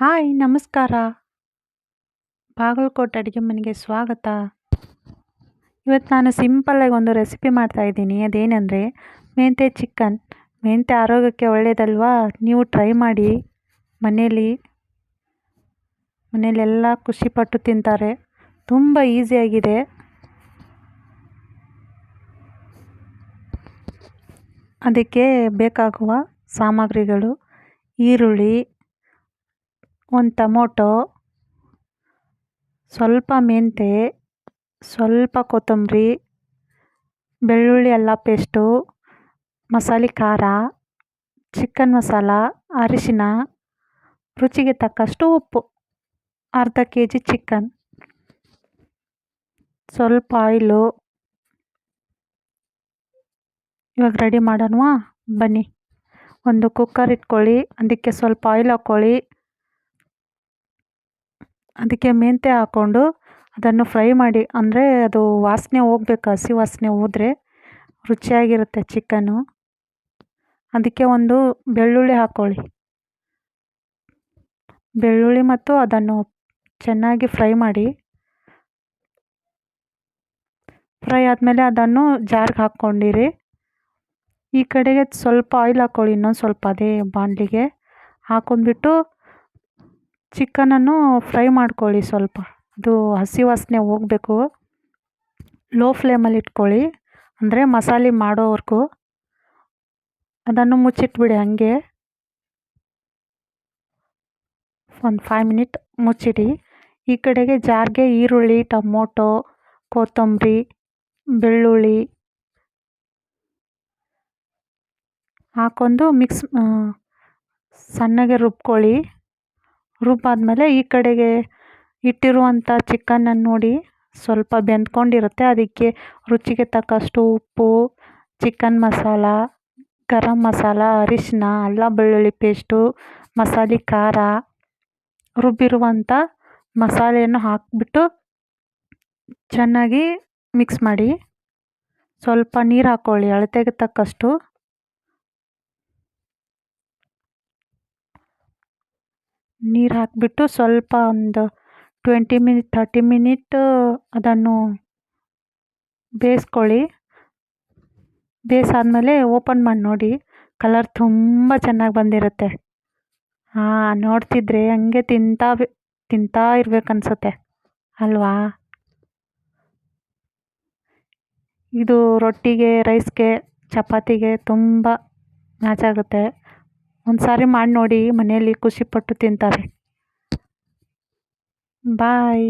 Hi, ನಮಸ್ಕಾರ. ಬಾಗಲಕೋಟೆ ಅಡುಗೆ ಮನೆಗೆ ಸ್ವಾಗತ. ಇವತ್ತು ನಾನು ಸಿಂಪಲ್ಲಾಗಿ ಒಂದು ರೆಸಿಪಿ ಮಾಡ್ತಾಯಿದ್ದೀನಿ ಅದೇನೆಂದರೆ ಮೆಂತೆ ಚಿಕನ್. ಮೆಂತೆ ಆರೋಗ್ಯಕ್ಕೆ ಒಳ್ಳೆಯದಲ್ವಾ ನೀವು ಟ್ರೈ ಮಾಡಿ. ಮನೇಲಿ ಮನೆಯಲ್ಲೆಲ್ಲ ಖುಷಿಪಟ್ಟು ತಿಂತಾರೆ. ತುಂಬ ಈಸಿಯಾಗಿದೆ ಅದಕ್ಕೆ ಬೇಕಾಗುವ ಸಾಮಗ್ರಿಗಳು, ಈರುಳ್ಳಿ ಒಂದು ಟೊಮೊಟೊ, ಸ್ವಲ್ಪ ಮೆಂತೆ, ಸ್ವಲ್ಪ ಕೊತ್ತಂಬರಿ, ಬೆಳ್ಳುಳ್ಳಿ ಅಲ್ಲ ಪೇಸ್ಟು ಮಸಾಲೆ ಖಾರ ಚಿಕನ್ ಮಸಾಲ, ಅರಿಶಿನ, ರುಚಿಗೆ ತಕ್ಕಷ್ಟು ಉಪ್ಪು, ಅರ್ಧ ಕೆ ಜಿ ಚಿಕನ್ ಸ್ವಲ್ಪ ಆಯಿಲು ಇವಾಗ ರೆಡಿ ಮಾಡೋಣವಾ? ಬನ್ನಿ. ಒಂದು ಕುಕ್ಕರ್ ಇಟ್ಕೊಳ್ಳಿ, ಅದಕ್ಕೆ ಸ್ವಲ್ಪ ಆಯಿಲ್ ಹಾಕ್ಕೊಳ್ಳಿ. ಅದಕ್ಕೆ ಮೆಂತ್ಯ ಹಾಕ್ಕೊಂಡು ಅದನ್ನು ಫ್ರೈ ಮಾಡಿ, ಅಂದರೆ ಅದು ವಾಸನೆ ಹೋಗ್ಬೇಕು, ಹಸಿ ವಾಸನೆ ಹೋದರೆ ರುಚಿಯಾಗಿರುತ್ತೆ ಚಿಕನ್ನು ಅದಕ್ಕೆ ಒಂದು ಬೆಳ್ಳುಳ್ಳಿ ಹಾಕ್ಕೊಳ್ಳಿ ಬೆಳ್ಳುಳ್ಳಿ ಮತ್ತು ಅದನ್ನು ಚೆನ್ನಾಗಿ ಫ್ರೈ ಮಾಡಿ. ಫ್ರೈ ಆದಮೇಲೆ ಅದನ್ನು ಜಾರ್ಗೆ ಹಾಕ್ಕೊಂಡಿರಿ. ಈ ಕಡೆಗೆ ಸ್ವಲ್ಪ ಆಯಿಲ್ ಹಾಕ್ಕೊಳ್ಳಿ ಇನ್ನೊಂದು ಸ್ವಲ್ಪ ಅದೇ ಬಾಣಲಿಗೆ. ಹಾಕೊಂಡ್ಬಿಟ್ಟು ಚಿಕನನ್ನು ಫ್ರೈ ಮಾಡ್ಕೊಳ್ಳಿ ಸ್ವಲ್ಪ. ಅದು ಹಸಿ ವಾಸನೆ ಹೋಗಬೇಕು. ಲೋ ಫ್ಲೇಮಲ್ಲಿ ಇಟ್ಕೊಳ್ಳಿ. ಅಂದರೆ ಮಸಾಲೆ ಮಾಡೋವರೆಗೂ. ಅದನ್ನು ಮುಚ್ಚಿಟ್ಬಿಡಿ ಹಾಗೆ. ಒಂದು ಫೈವ್ ಮಿನಿಟ್ ಮುಚ್ಚಿಡಿ. ಈ ಕಡೆಗೆ ಜಾರ್ಗೆ ಈರುಳ್ಳಿ, ಟೊಮೊಟೊ, ಕೊತ್ತಂಬರಿ, ಬೆಳ್ಳುಳ್ಳಿ ಹಾಕೊಂಡು ಮಿಕ್ಸ್ ಸಣ್ಣಗೆ ರುಬ್ಕೊಳ್ಳಿ. ರುಬ್ಬಾದ್ಮೇಲೆ ಈ ಕಡೆಗೆ ಇಟ್ಟಿರುವಂಥ ಚಿಕನನ್ನು ನೋಡಿ ಸ್ವಲ್ಪ ಬೆಂದ್ಕೊಂಡಿರುತ್ತೆ. ಅದಕ್ಕೆ ರುಚಿಗೆ ತಕ್ಕಷ್ಟು ಉಪ್ಪು, ಚಿಕನ್ ಮಸಾಲ, ಗರಂ ಮಸಾಲ, ಅರಿಶಿನ, ಅಲ್ಲ ಬೆಳ್ಳುಳ್ಳಿ ಪೇಸ್ಟು, ಮಸಾಲೆ ಖಾರ, ರುಬ್ಬಿರುವಂಥ ಮಸಾಲೆಯನ್ನು ಹಾಕಿಬಿಟ್ಟು ಚೆನ್ನಾಗಿ ಮಿಕ್ಸ್ ಮಾಡಿ. ಸ್ವಲ್ಪ ನೀರು ಹಾಕ್ಕೊಳ್ಳಿ ಅಳತೆಗೆ ತಕ್ಕಷ್ಟು. ನೀರು ಹಾಕಿಬಿಟ್ಟು ಸ್ವಲ್ಪ ಒಂದು ಟ್ವೆಂಟಿ ಮಿನಿಟ್ ಥರ್ಟಿ ಮಿನಿಟ್ ಅದನ್ನು ಬೇಯಿಸ್ಕೊಳ್ಳಿ. ಬೇಯಿಸಾದ್ಮೇಲೆ ಓಪನ್ ಮಾಡಿ ನೋಡಿ. ಕಲರ್ ತುಂಬ ಚೆನ್ನಾಗಿ ಬಂದಿರುತ್ತೆ. ಹಾಂ ನೋಡ್ತಿದ್ರೆ ಹಂಗೆ ತಿಂತಾ ತಿಂತಾ ಇರ್ಬೇಕು ಅನಿಸುತ್ತೆ. ಅಲ್ವಾ? ಇದು ರೊಟ್ಟಿಗೆ ರೈಸ್ಗೆ ಚಪಾತಿಗೆ ತುಂಬ ಮ್ಯಾಚ್ ಆಗುತ್ತೆ. ಒಂದು ಸಾರಿ ಮಾಡಿ ನೋಡಿ ಮನೆಯಲ್ಲಿ ಖುಷಿಪಟ್ಟು ತಿಂತಾರೆ. ಬಾಯ್